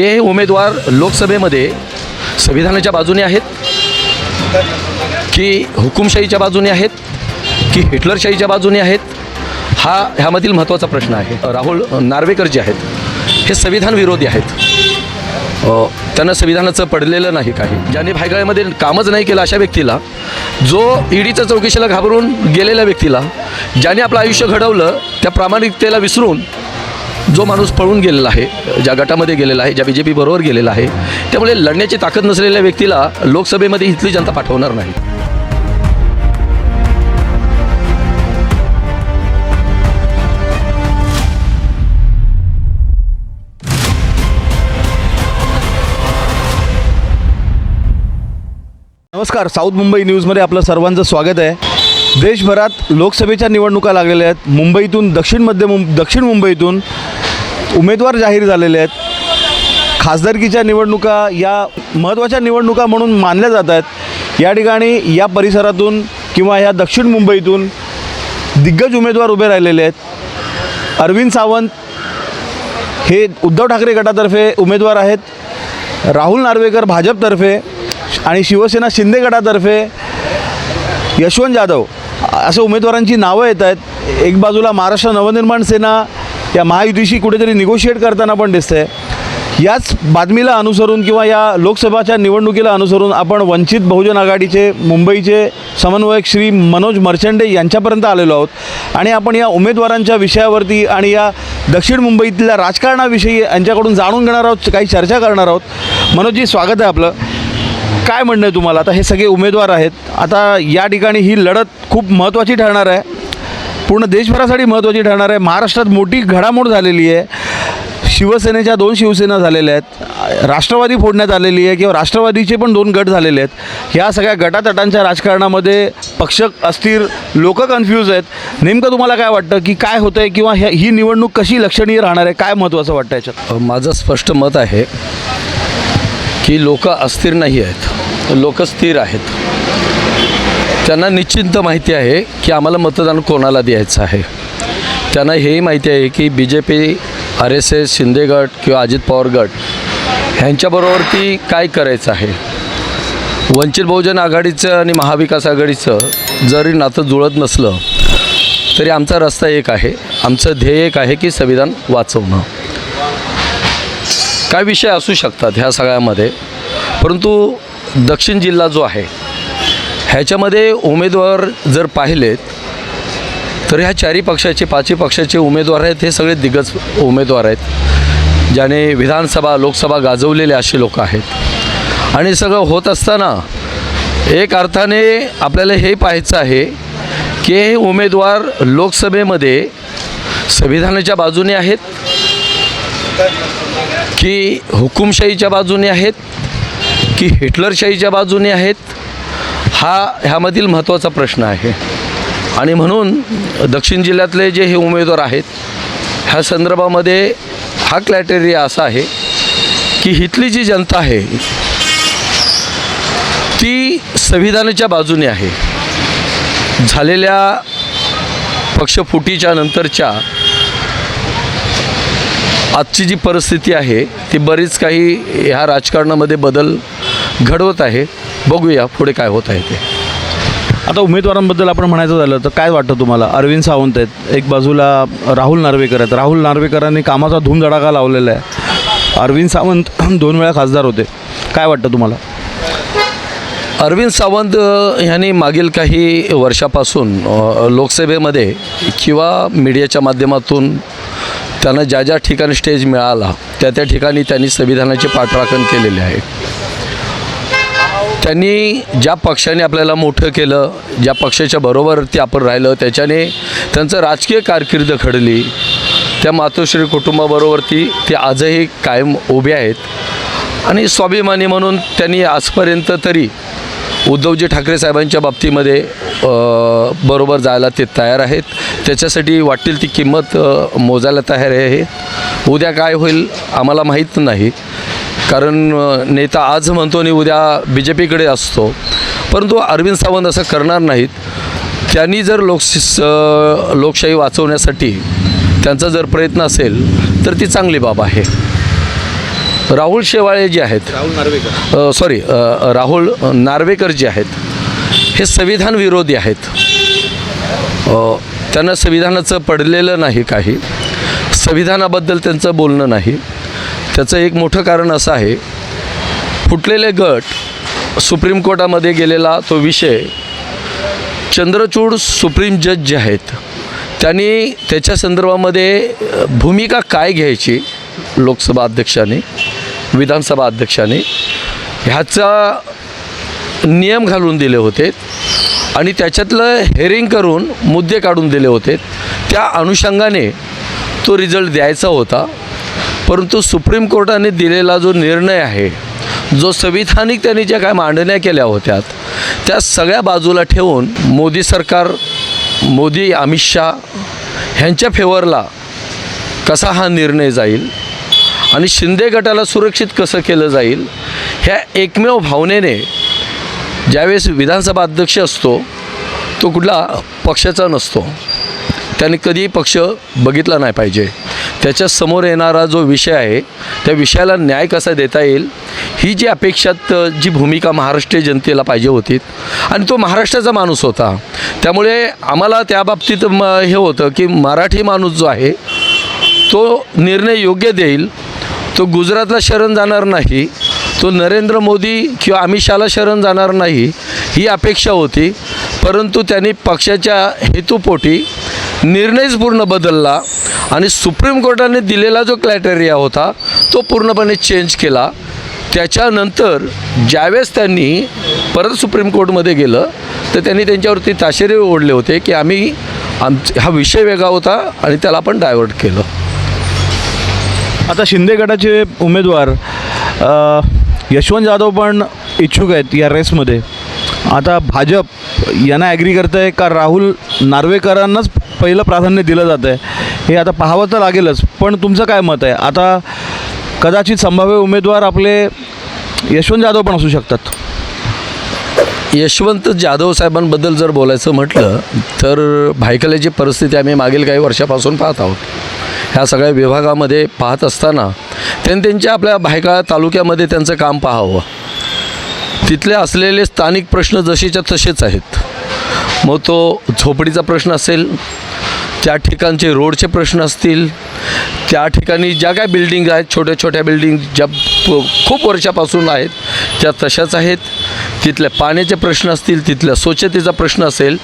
की हे उमेदवार लोकसभेमध्ये संविधानाच्या बाजूने आहेत की हुकुमशाहीच्या बाजूने आहेत की हिटलरशाहीच्या बाजूने आहेत हा ह्यामधील महत्त्वाचा प्रश्न आहे. राहुल नार्वेकर जे आहेत हे संविधान विरोधी आहेत. त्यांना संविधानाचं पडलेलं नाही काही. ज्यांनी भायगाळ्यामध्ये कामच नाही केलं अशा व्यक्तीला जो ईडीच्या चौकशीला घाबरून गेलेल्या व्यक्तीला ज्याने आपलं आयुष्य घडवलं त्या प्रामाणिकतेला विसरून जो माणूस पळून गेलेला आहे ज्या गटामध्ये गेलेला आहे ज्या बी जे पी बरोबर गेलेला आहे त्यामुळे लढण्याची ताकद नसलेल्या व्यक्तीला लोकसभेमध्ये इथली जनता पाठवणार नाही. नमस्कार साऊथ मुंबई न्यूजमध्ये आपलं सर्वांचं स्वागत आहे. देशभरात लोकसभेच्या निवडणुका लागलेल्या आहेत. मुंबईतून दक्षिण मध्य मुं दक्षिण मुंबईतून उमेदवार जाहीर झालेले आहेत. खासदारकीच्या निवडणुका या महत्त्वाच्या निवडणुका म्हणून मानल्या जात आहेत. या ठिकाणी या परिसरातून किंवा या दक्षिण मुंबईतून दिग्गज उमेदवार उभे राहिलेले आहेत. अरविंद सावंत हे उद्धव ठाकरे गटातर्फे उमेदवार आहेत. राहुल नार्वेकर भाजपतर्फे आणि शिवसेना शिंदे गटातर्फे यशवंत जाधव. असं उमेदवारांची नावं येत आहेत. एक बाजूला महाराष्ट्र नवनिर्माण सेना या महायुतीशी कुठेतरी निगोशिएट करताना पण दिसतंय. याच बातमीला अनुसरून किंवा या लोकसभाच्या निवडणुकीला अनुसरून आपण वंचित बहुजन आघाडीचे मुंबईचे समन्वयक श्री मनोज मर्चंडे यांच्यापर्यंत आलेलो आहोत. आणि आपण या उमेदवारांच्या विषयावरती आणि या दक्षिण मुंबईतल्या राजकारणाविषयी यांच्याकडून जाणून घेणार आहोत काही चर्चा करणार आहोत. मनोजजी स्वागत आहे आपलं. काय म्हणणं आहे तुम्हाला? आता हे सगळे उमेदवार आहेत. आता या ठिकाणी ही लढत खूप महत्त्वाची ठरणार आहे. पूर्ण देशभरासाठी महत्त्वाची ठरणार आहे. महाराष्ट्रात मोठी घडामोड झालेली आहे. शिवसेनेच्या दोन शिवसेना झालेल्या आहेत. राष्ट्रवादी फोडण्यात आलेली आहे किंवा राष्ट्रवादीचे पण दोन गट झालेले आहेत. ह्या सगळ्या गटातटांच्या राजकारणामध्ये पक्ष अस्थिर लोक कन्फ्यूज आहेत. नेमकं तुम्हाला काय वाटतं की काय होतं आहे किंवा ह्या ही निवडणूक कशी लक्षणीय राहणार आहे? काय महत्त्वाचं वाटतं याच्यात? माझं स्पष्ट मत आहे की लोक अस्थिर नाही आहेत. लोक स्थिर आहेत. त्यांना निश्चिंत माहिती आहे की आम्हाला मतदान कोणाला द्यायचं आहे. त्यांना हेही माहिती आहे की B J P R S S Shinde गट किंवा अजित पवार गट ह्यांच्याबरोबरती काय करायचं आहे? वंचित बहुजन आघाडीचं आणि महाविकास आघाडीचं जरी नातं जुळत नसलं तरी आमचा रस्ता एक आहे. आमचं ध्येय एक आहे की संविधान वाचवणं. काय विषय असू शकतात ह्या सगळ्यामध्ये? परंतु दक्षिण जिल्हा जो आहे ह्याच्यामध्ये उमेदवार जर पाहिलेत तर ह्या चारी पक्षाचे पाचही पक्षाचे उमेदवार आहेत हे सगळे दिग्गज उमेदवार आहेत ज्याने विधानसभा लोकसभा गाजवलेले असे लोक आहेत. आणि सगळं होत असताना एक अर्थाने आपल्याला हे पाहायचं आहे की हे उमेदवार लोकसभेमध्ये संविधानाच्या बाजूने आहेत की हुकुमशाहीच्या बाजूने आहेत की हिटलरशाहीच्या बाजूने आहेत हा ह्यामधील महत्त्वाचा प्रश्न आहे. आणि म्हणून दक्षिण जिल्ह्यातले जे हे उमेदवार आहेत ह्या संदर्भामध्ये हा क्रायटेरिया असा आहे की इथली जी जनता आहे ती संविधानाच्या बाजूने आहे. झालेल्या पक्षफुटीच्या नंतरच्या आजची जी परिस्थिती आहे ती बरीच काही ह्या राजकारणामध्ये बदल घडवत आहे. बघूया पुढे काय होत आहे ते. आता उमेदवारांबद्दल आपण म्हणायचं झालं तर काय वाटतं तुम्हाला? अरविंद सावंत आहेत एक बाजूला राहुल नार्वेकर आहेत. राहुल नार्वेकरांनी कामाचा धूमधडाका लावलेला आहे. अरविंद सावंत दोन वेळा खासदार होते. काय वाटतं तुम्हाला? अरविंद सावंत अ, ह्यांनी मागील काही वर्षापासून लोकसभेमध्ये किंवा मीडियाच्या माध्यमातून त्यांना ज्या ज्या ठिकाणी स्टेज मिळाला त्या त्या ठिकाणी त्यांनी संविधानाचे पाठराखण केलेले आहे. त्यांनी ज्या पक्षाने आपल्याला मोठं केलं ज्या पक्षाच्या बरोबरती आपण राहिलं त्याच्याने त्यांचं राजकीय कारकीर्द घडली. त्या मातोश्री कुटुंबाबरोबरती ते आजही कायम उभे आहेत. आणि स्वाभिमानी म्हणून त्यांनी आजपर्यंत तरी उद्धवजी ठाकरे साहेबांच्या बाबतीमध्ये बरोबर जायला ते तयार आहेत. त्याच्यासाठी वाटेल ती किंमत मोजायला तयार आहे. उद्या काय होईल आम्हाला माहीत नाही. कारण नेता आज म्हणतो आणि उद्या बी जे पीकडे असतो. परंतु अरविंद सावंत असं करणार नाहीत. त्यांनी जर लोक लोकशाही वाचवण्यासाठी त्यांचा जर प्रयत्न असेल तर ती चांगली बाब आहे. राहुल शेवाळे जे आहेत राहुल नार्वेकर. सॉरी राहुल नार्वेकर जे आहेत हे संविधान विरोधी आहेत. त्यांना संविधानाचं पडलेलं नाही काही. संविधानाबद्दल त्यांचं बोलणं नाही. त्याचं एक मोठं कारण असं आहे फुटलेले गट सुप्रीम कोर्टामध्ये गेलेला तो विषय चंद्रचूड सुप्रीम जज जे आहेत त्यांनी त्याच्या संदर्भामध्ये भूमिका काय घ्यायची लोकसभा अध्यक्षाने विधानसभा अध्यक्षाने ह्याचा नियम घालून दिले होते आणि त्याच्यातलं हेरिंग करून मुद्दे काढून दिले होते. त्या अनुषंगाने तो रिझल्ट द्यायचा होता. परंतु सुप्रीम कोर्टाने दिलेला जो निर्णय आहे जो संविधानिक त्यांनी ज्या काय मांडण्या केल्या होत्या त्या सगळ्या बाजूला ठेवून मोदी सरकार मोदी अमित शहा ह्यांच्या फेवरला कसा हा निर्णय जाईल आणि शिंदे गटाला सुरक्षित कसं केलं जाईल ह्या एकमेव भावनेने ज्यावेळेस विधानसभा अध्यक्ष असतो तो कुठला पक्षाचा नसतो. त्याने कधीही पक्ष बघितला नाही पाहिजे. त्याच्यासमोर येणारा जो विषय आहे त्या विषयाला न्याय कसा देता येईल ही जी अपेक्षात जी भूमिका महाराष्ट्रीय जनतेला पाहिजे होती आणि तो महाराष्ट्राचा माणूस होता त्यामुळे आम्हाला त्या बाबतीत म हे होतं की मराठी माणूस जो आहे तो निर्णय योग्य देईल तो गुजरातला शरण जाणार नाही तो नरेंद्र मोदी किंवा अमित शहाला शरण जाणार नाही ही अपेक्षा होती परंतु त्यांनी पक्षाच्या हेतूपोटी निर्णयच पूर्ण बदलला आणि सुप्रीम कोर्टाने दिलेला जो क्रायटेरिया होता तो पूर्णपणे चेंज केला. त्याच्यानंतर ज्यावेळेस त्यांनी परत सुप्रीम कोर्टमध्ये गेलं तर त्यांनी त्यांच्यावरती ताशेरे ओढले होते की आम्ही आम हा विषय वेगळा होता आणि त्याला आपण डायव्हर्ट केलं. आता शिंदे गटाचे उमेदवार यशवंत जाधव पण इच्छुक आहेत या रेसमध्ये. आता भाजप यांना ॲग्री करत आहे का? राहुल नार्वेकरांनाच पहिलं प्राधान्य दिलं जातं आहे. हे आता पाहावं तर लागेलच पण तुमचं काय मत आहे? आता कदाचित संभाव्य उमेदवार आपले यशवंत जाधव पण असू शकतात. यशवंत जाधव साहेबांबद्दल जर बोलायचं म्हटलं तर भायखल्याची परिस्थिती आम्ही मागील काही वर्षापासून पाहत आहोत. ह्या सगळ्या विभागामध्ये पाहत असताना त्यांनी त्यांच्या आपल्या भायकाळा तालुक्यामध्ये त्यांचं काम पाहावं. तिथले असलेले स्थानिक प्रश्न जसेच्या तसेच आहेत. मग तो झोपडीचा प्रश्न असेल त्या ठिकाणचे रोडचे प्रश्न असतील त्या ठिकाणी ज्या काय बिल्डिंग आहेत छोट्या छोट्या बिल्डिंग ज्या खूप वर्षापासून आहेत त्या तशाच आहेत. तिथल्या पाण्याचे प्रश्न असतील तिथल्या स्वच्छतेचा प्रश्न असेल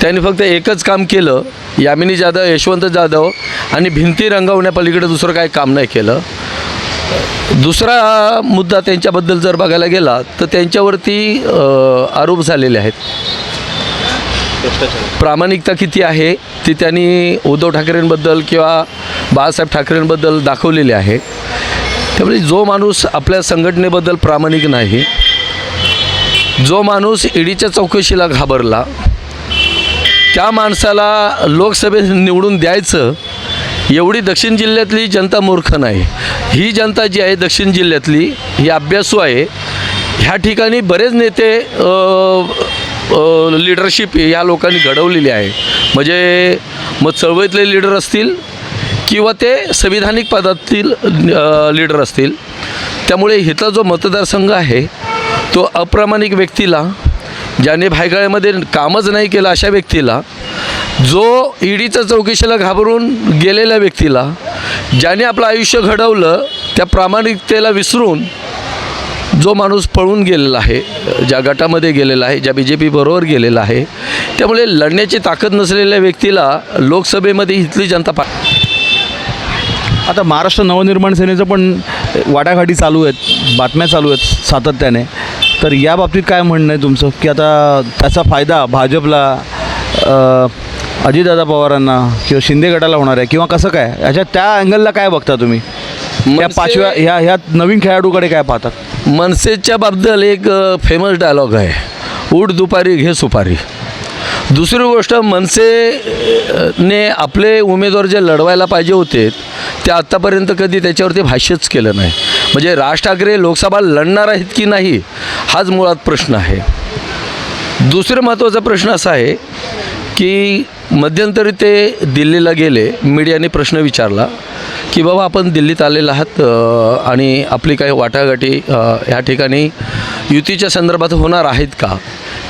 त्यांनी फक्त एकच काम केलं यामिनी जाधव यशवंत जाधव आणि भिंती रंगवण्यापलीकडे दुसरं काही काम नाही केलं. दुसरा मुद्दा त्यांच्याबद्दल जर बघायला गेला तर त्यांच्यावरती आरोप झालेले आहेत. प्रामाणिकता किती आहे ती त्यांनी उद्धव ठाकरेंबद्दल किंवा बाळासाहेब ठाकरेंबद्दल दाखवलेली आहे. त्यामुळे जो माणूस आपल्या संघटनेबद्दल प्रामाणिक नाही जो माणूस ईडीच्या चौकशीला घाबरला त्या माणसाला लोकसभेत निवडून द्यायचं एवढी दक्षिण जिल्ह्यातली जनता मूर्ख नाही. ही जनता जी आहे दक्षिण जिल्ह्यातली ही अभ्यासू आहे. ह्या ठिकाणी बरेच नेते लिडरशिप या लोकांनी घडवलेली आहे. म्हणजे मग चळवळीतले लीडर असतील किंवा ते संविधानिक पदातील लीडर असतील. त्यामुळे हिथला जो मतदारसंघ आहे तो अप्रामाणिक व्यक्तीला ज्याने भायगाळ्यामध्ये कामच नाही केलं अशा व्यक्तीला जो ईडीच्या चौकशीला घाबरून गेलेल्या व्यक्तीला ज्याने आपलं आयुष्य घडवलं त्या प्रामाणिकतेला विसरून जो माणूस पळून गेलेला आहे ज्या गटामध्ये गेलेला आहे ज्या बी जे पी बरोबर गेलेला आहे त्यामुळे लढण्याची ताकद नसलेल्या व्यक्तीला लोकसभेमध्ये इथली जनता पा आता महाराष्ट्र नवनिर्माण सेनेचं पण वाटाघाटी चालू आहेत बातम्या चालू आहेत सातत्याने. तर या बाबतीत काय म्हणणं आहे तुमचं? की आता त्याचा फायदा भाजपला अजितदादा पवारांना किंवा शिंदे गटाला होणार आहे किंवा कसं काय? याच्या त्या अँगलला काय बघता तुम्ही? या मनसे- पाचव्या ह्या ह्या नवीन खेळाडूकडे काय पाहतात? मनसेच्या बाबतीत एक फेमस डायलॉग आहे. उठ दुपारी घे सुपारी. दुसरी गोष्ट मनसेने आपले उमेदवार जे लढवायला पाहिजे होते ते आत्तापर्यंत कधी त्याच्यावरती भाष्यच केलं नाही. म्हणजे राज ठाकरे लोकसभा लढणार आहेत की नाही हाच मुळात प्रश्न आहे. दुसरं महत्त्वाचा प्रश्न असा आहे की मध्यंतरी ते दिल्लीला गेले मीडियाने प्रश्न विचारला. की बाबा आपण दिल्लीत आलेला आहात आणि आपली काही वाटाघाटी ह्या ठिकाणी युतीच्या संदर्भात होणार आहेत का?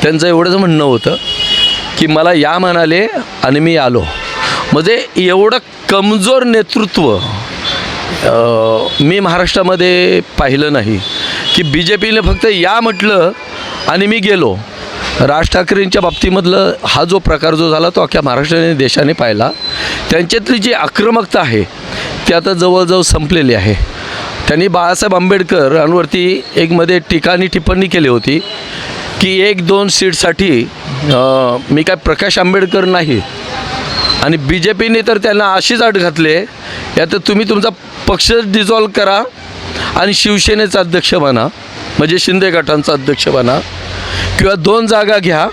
त्यांचं एवढंच म्हणणं होतं की मला या म्हणाले आणि मी आलो. म्हणजे एवढं कमजोर नेतृत्व मी महाराष्ट्रामध्ये पाहिलं नाही की बी जे पीने फक्त या म्हटलं आणि मी गेलो. राज ठाकरेंच्या बाबतीमधलं हा जो प्रकार जो झाला तो अख्ख्या महाराष्ट्राने देशाने पाहिला. त्यांच्यातली जी आक्रमकता आहे ती आता जवळजवळ संपलेली आहे. त्यांनी बाळासाहेब आंबेडकरांवरती एक मध्ये टीकानी टिप्पणी केली होती की एक दोन सीटसाठी मी काय प्रकाश आंबेडकर नाही आणि बी जे पीने तर त्यांना अशीच अट घातले यात तुम्ही तुमचा पक्ष डिझॉल्व करा आणि शिवसेनेचा अध्यक्ष बना म्हणजे शिंदे गटांचा अध्यक्ष बना किंवा दोन जागा घ्या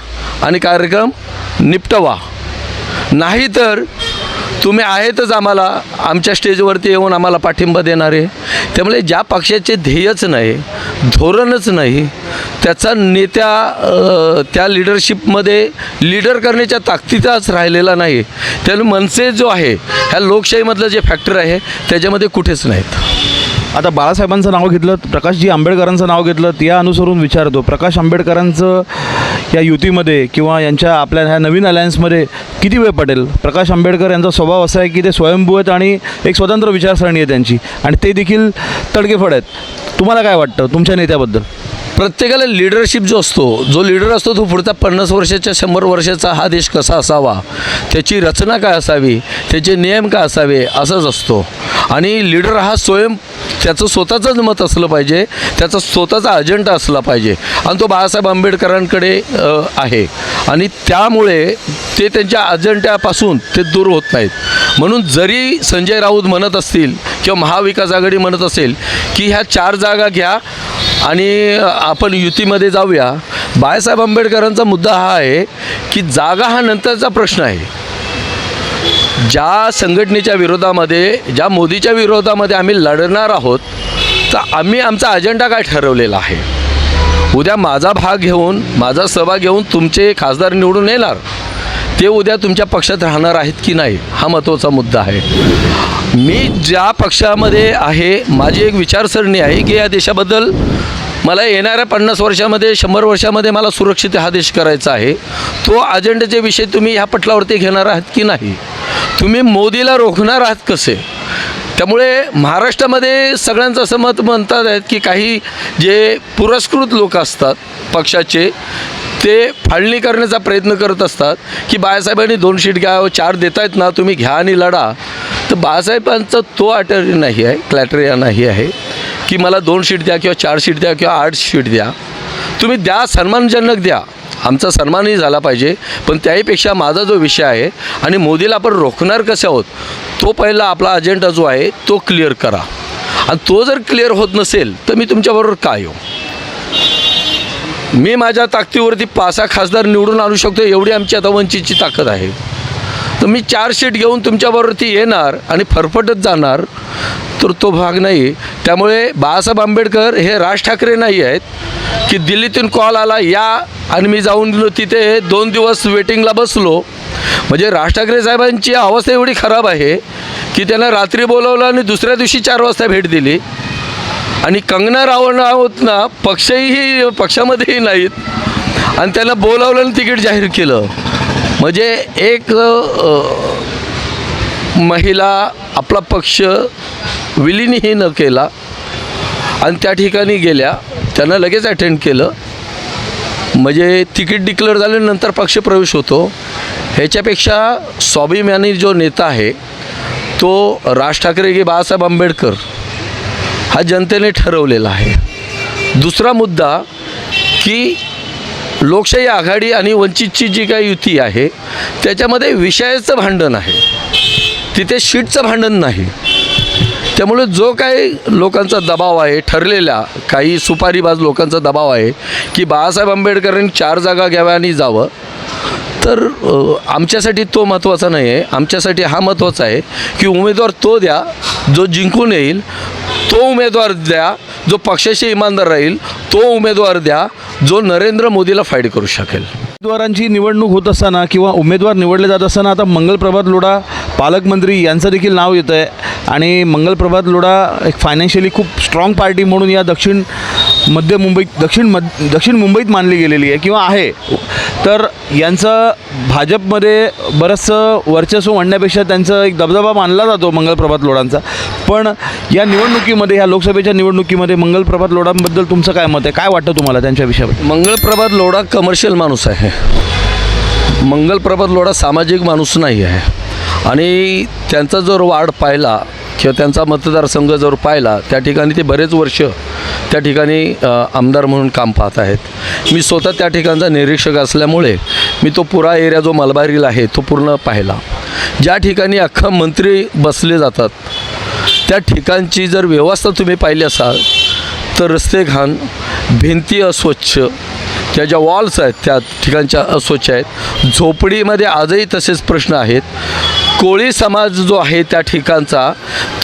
आणि कार्यक्रम निपटवा. नाहीतर तुम्ही आहेतच आम्हाला. आमच्या स्टेजवरती येऊन आम्हाला पाठिंबा देणारे. त्यामुळे ज्या पक्षाचे ध्येयच नाही धोरणच नाही त्याचा नेत्या त्या लिडरशिपमध्ये लीडर करण्याच्या ताकदीचाच राहिलेला नाही. त्यामुळे मनसे जो आहे ह्या लोकशाहीमधलं जे फॅक्टर आहे त्याच्यामध्ये कुठेच नाहीत. आता बाळासाहेबांचं नाव घेतलं प्रकाशजी आंबेडकरांचं नाव घेतलं या अनुसरून विचारतो. प्रकाश आंबेडकरांचं या युतीमध्ये किंवा यांच्या आपल्या ह्या नवीन अलायन्समध्ये किती वेळ पडेल प्रकाश आंबेडकर यांचा स्वभाव असा आहे की ते स्वयंभू आहेत आणि एक स्वतंत्र विचारसरणी आहे त्यांची. आणि ते देखील तडकेफड आहेत. तुम्हाला काय वाटतं? तुमच्या नेत्याबद्दल. प्रत्येकाला लिडरशिप जो असतो जो लीडर असतो तो पुढचा पन्नास वर्षाच्या शंभर वर्षाचा हा देश कसा असावा? त्याची रचना काय असावी? त्याचे नियम काय असावे? असंच असतो. आणि लीडर हा स्वयं त्याचं स्वतःचंच मत असलं पाहिजे त्याचा स्वतःचा अजेंडा असला पाहिजे. आणि तो बाळासाहेब आंबेडकरांकडे आहे. आणि त्यामुळे ते त्यांच्या अजेंड्यापासून ते दूर होत नाहीत. म्हणून जरी संजय राऊत म्हणत असतील किंवा महाविकास आघाडी म्हणत असेल की ह्या चार जागा घ्या आणि आपण युतीमध्ये जाऊया. बाळासाहेब आंबेडकरांचा मुद्दा हा आहे की जागा हा नंतरचा प्रश्न आहे. ज्या संघटनेच्या विरोधामध्ये ज्या मोदीच्या विरोधामध्ये आम्ही लढणार आहोत तर आम्ही आमचा अजेंडा काय ठरवलेला आहे? उद्या माझा भाग घेऊन माझा सहभाग घेऊन तुमचे खासदार निवडून येणार. ते उद्या तुमच्या पक्षात राहणार आहेत की नाही हा महत्त्वाचा मुद्दा आहे. मी ज्या पक्षामध्ये आहे माझी एक विचारसरणी आहे की या देशाबद्दल मला येणाऱ्या पन्नास वर्षामध्ये शंभर वर्षामध्ये मला सुरक्षित हा देश करायचा आहे. तो अजेंडाचे विषय तुम्ही ह्या पटलावरती घेणार आहात की नाही? तुम्ही मोदीला रोखणार आहात कसे? त्यामुळे महाराष्ट्रामध्ये सगळ्यांचं असं मत म्हणतात आहेत की काही जे पुरस्कृत लोक असतात पक्षाचे ते फाळणी करण्याचा प्रयत्न करत असतात की बाळासाहेबांनी दोन शीट घ्या चार देत आहेत ना तुम्ही घ्या आणि लढा. तर बाळासाहेबांचा तो अटरी नाही आहे क्लॅटेरिया नाही आहे की मला दोन शीट द्या किंवा चार शीट द्या किंवा आठ शीट द्या. तुम्ही द्या सन्मानजनक द्या. आमचा सन्मानही झाला पाहिजे. पण त्याहीपेक्षा माझा जो विषय आहे आणि मोदीला आपण रोखणार कसे आहोत तो पहिला आपला अजेंडा जो आहे तो क्लिअर करा. आणि तो जर क्लिअर होत नसेल तर मी तुमच्याबरोबर काय येऊ? मी माझ्या ताकदीवरती पाच सहा खासदार निवडून आणू शकतो एवढी आमची आता वंचितची ताकद आहे. तर मी चार शीट घेऊन तुमच्याबरोबर येणार आणि फरफटत जाणार तर तो भाग नाही. त्यामुळे बाळासाहेब आंबेडकर हे राज ठाकरे नाही आहेत की दिल्लीतून कॉल आला या आणि मी जाऊन गेलो तिथे दोन दिवस वेटिंगला बसलो. म्हणजे राज ठाकरे साहेबांची अवस्था एवढी खराब आहे की त्यांना रात्री बोलवलं आणि दुसऱ्या दिवशी चार वाजता भेट दिली. आणि कंगना रावणावतना ना पक्षही पक्षामध्येही नाहीत. आणि त्यांना बोलावलं आणि तिकीट जाहीर केलं. म्हणजे एक महिला आपला पक्ष विलीनही न केला आणि त्या ठिकाणी गेल्या त्यांना लगेच अटेंड केलं. म्हणजे तिकीट डिक्लेअर झाल्यानंतर पक्षप्रवेश होतो. ह्याच्यापेक्षा स्वाभिमानी जो नेता आहे तो राज ठाकरे की बाळासाहेब आंबेडकर हा जनतेने ठरवलेला आहे. दुसरा मुद्दा की लोकशाही आघाडी आणि वंचितची जी काही युती आहे त्याच्यामध्ये विषयाचं भांडण आहे. तिथे शीटचं भांडण नाही. त्यामुळे जो काही लोकांचा दबाव आहे ठरलेला काही सुपारीबाज लोकांचा दबाव आहे की बाळासाहेब आंबेडकरांनी चार जागा घ्याव्या आणि जावं तर आमच्यासाठी तो महत्त्वाचा नाही आहे. आमच्यासाठी हा महत्त्वाचा आहे की उमेदवार तो द्या जो जिंकून येईल तो उमेदवार द्या जो पक्षाशी इमानदार राहील तो उमेदवार द्या जो नरेंद्र मोदीला फाईट करू शकेल. उमेदवारांची निवडणूक होत असताना किंवा उमेदवार निवडले जात असताना आता मंगलप्रभात लोढा पालकमंत्री यांचं देखील नाव येतं आहे आणि मंगलप्रभात लोढा एक फायनान्शियली खूप स्ट्रॉंग पार्टी म्हणून या दक्षिण मध्य मुंबईत दक्षिण मध दक्षिण मुंबईत मानली गेलेली आहे किंवा आहे. तर यांचं भाजपमध्ये बरंचसं वर्चस्व म्हणण्यापेक्षा त्यांचं एक दबदबा मानला जातो मंगलप्रभात लोढांचा पण या निवडणुकीमध्ये ह्या लोकसभेच्या निवडणुकीमध्ये मंगलप्रभात लोढांबद्दल तुमचं काय मत आहे? काय वाटतं तुम्हाला त्यांच्या विषयाबद्दल? मंगलप्रभात लोढा कमर्शियल माणूस आहे. मंगलप्रभात लोढा सामाजिक माणूस नाही आहे. आणि त्यांचा जर वाढ पाहिला किंवा त्यांचा मतदारसंघ जर पाहिला त्या ठिकाणी ते बरेच वर्ष त्या ठिकाणी आमदार म्हणून काम पाहत आहेत. मी स्वतः त्या ठिकाणचा निरीक्षक असल्यामुळे मी तो पुरा एरिया जो मलबारीला आहे तो पूर्ण पाहिला. ज्या ठिकाणी अख्खा मंत्री बसले जातात त्या ठिकाणची जर व्यवस्था तुम्ही पाहिली असाल तर रस्ते घाण भिंती अस्वच्छ त्या ज्या वॉल्स आहेत त्या ठिकाणच्या अस्वच्छ आहेत. झोपडीमध्ये आजही तसेच प्रश्न आहेत. कोळी समाज जो आहे त्या ठिकाणचा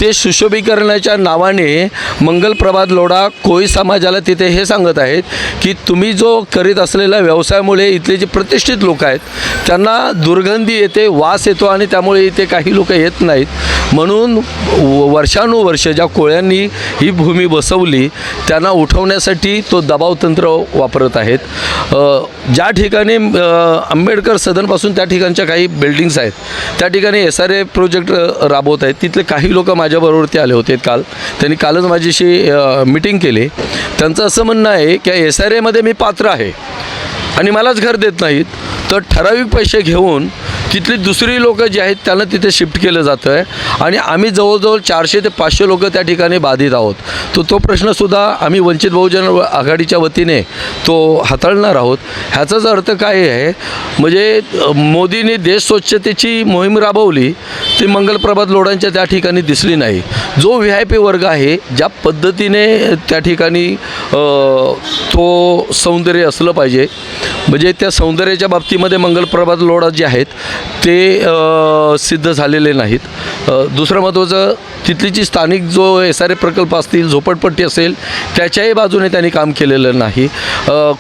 ते सुशोभीकरणाच्या नावाने मंगलप्रभात लोढा कोळी समाजाला तिथे हे सांगत आहेत की तुम्ही जो करीत असलेल्या व्यवसायामुळे इथले जे प्रतिष्ठित लोक आहेत त्यांना दुर्गंधी येते वास येतो आणि त्यामुळे इथे काही लोक येत नाहीत. म्हणून व- वर्षानुवर्ष ज्या कोळ्यांनी ही भूमी बसवली त्यांना उठवण्यासाठी तो दबाव तंत्र वापरत आहेत. ज्या ठिकाणी आंबेडकर सदनपासून त्या ठिकाणच्या काही बिल्डिंग्स आहेत त्या ठिकाणी एस आर ए प्रोजेक्ट राबवत आहेत. तिथले काही लोक माझ्याबरोबरती आले होते काल. त्यांनी कालच माझ्याशी मिटिंग केली. त्यांचं असं म्हणणं आहे की एस आर एमध्ये मी पात्र आहे. आणि मलाच घर देत नाहीत. तर ठराविक पैसे घेऊन तिथली दुसरी लोकं जी आहेत त्यांना तिथे शिफ्ट केलं जातं आहे आणि आम्ही जवळजवळ चारशे ते पाचशे लोकं त्या ठिकाणी बाधित आहोत. तो तो प्रश्नसुद्धा आम्ही वंचित बहुजन आघाडीच्या वतीने तो हाताळणार आहोत. ह्याचाच अर्थ काय आहे म्हणजे मोदींनी देश स्वच्छतेची मोहीम राबवली ती मंगलप्रभात लोढांच्या त्या ठिकाणी दिसली नाही. जो व्ही आय पी वर्ग आहे ज्या पद्धतीने त्या ठिकाणी तो सौंदर्य असलं पाहिजे म्हणजे त्या सौंदर्याच्या बाबतीमध्ये मंगलप्रभात लोढा जे आहेत ते सिद्ध झालेले नाहीत. दुसरं महत्त्वाचं तिथली जी स्थानिक जो एस आर ए प्रकल्प असतील झोपडपट्टी असेल त्याच्याही बाजूने त्यांनी काम केलेलं नाही.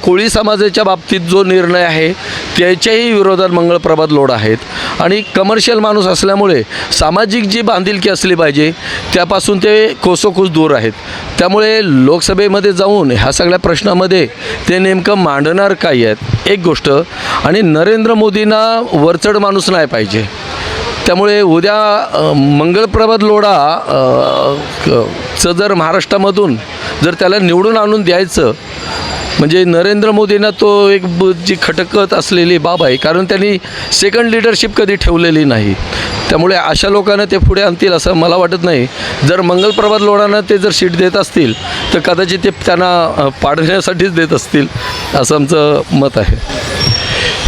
कोळी समाजाच्या बाबतीत जो निर्णय आहे त्याच्याही विरोधात मंगळप्रभात लोड आहेत. आणि कमर्शियल माणूस असल्यामुळे सामाजिक जी बांधिलकी असली पाहिजे त्यापासून ते कोसोकोस दूर आहेत. त्यामुळे लोकसभेमध्ये जाऊन ह्या सगळ्या प्रश्नामध्ये ते नेमकं मांडणार काय आहेत एक गोष्ट. आणि नरेंद्र मोदींना वरचढ माणूस नाही पाहिजे. त्यामुळे उद्या मंगळप्रभात लोढा क- चं जर महाराष्ट्रामधून जर त्याला निवडून आणून द्यायचं म्हणजे नरेंद्र मोदींना तो एक जी खटकत असलेली बाब आहे कारण त्यांनी सेकंड लिडरशिप कधी ठेवलेली नाही. त्यामुळे अशा लोकांना ते पुढे आणतील असं मला वाटत नाही. जर मंगलप्रभात लोढांना ते जर सीट देत असतील तर कदाचित ते त्यांना पाडण्यासाठीच देत असतील असं आमचं मत आहे.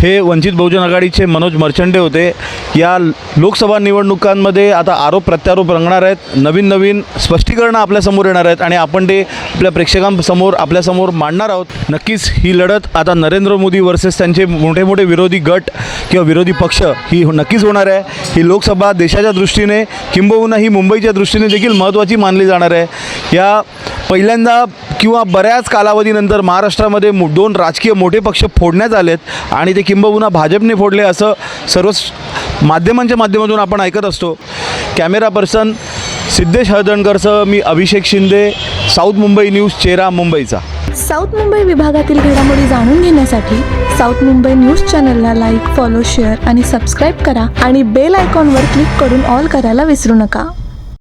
हे वंचित बहुजन आघाडीचे मनोज मर्चंडे होते. या लोकसभा निवडणुकांमध्ये आता आरोप प्रत्यारोप रंगणार आहेत. नवीन नवीन स्पष्टीकरणं आपल्यासमोर येणार आहेत आणि आपण ते आपल्या प्रेक्षकांसमोर आपल्यासमोर मांडणार आहोत. नक्कीच ही लढत आता नरेंद्र मोदी वर्सेस त्यांचे मोठे मोठे विरोधी गट किंवा विरोधी पक्ष ही नक्कीच होणार आहे. ही लोकसभा देशाच्या दृष्टीने किंबहुना ही मुंबईच्या दृष्टीने देखील महत्त्वाची मानली जाणार आहे. या पहिल्यांदा किंवा बऱ्याच कालावधीनंतर महाराष्ट्रामध्ये दोन राजकीय मोठे पक्ष फोडण्यात आलेत आणि ते किंबहुना भाजपने फोडले असं सर्व माध्यमांच्या माध्यमातून आपण ऐकत असतो. कॅमेरा पर्सन सिद्धेश हळदणकरसह मी अभिषेक शिंदे साऊथ मुंबई न्यूज चेरा मुंबईचा. साऊथ मुंबई विभागातील घडामोडी जाणून घेण्यासाठी साऊथ मुंबई न्यूज चॅनलला लाईक फॉलो शेअर आणि सबस्क्राईब करा आणि बेल आयकॉनवर क्लिक करून ऑल करायला विसरू नका.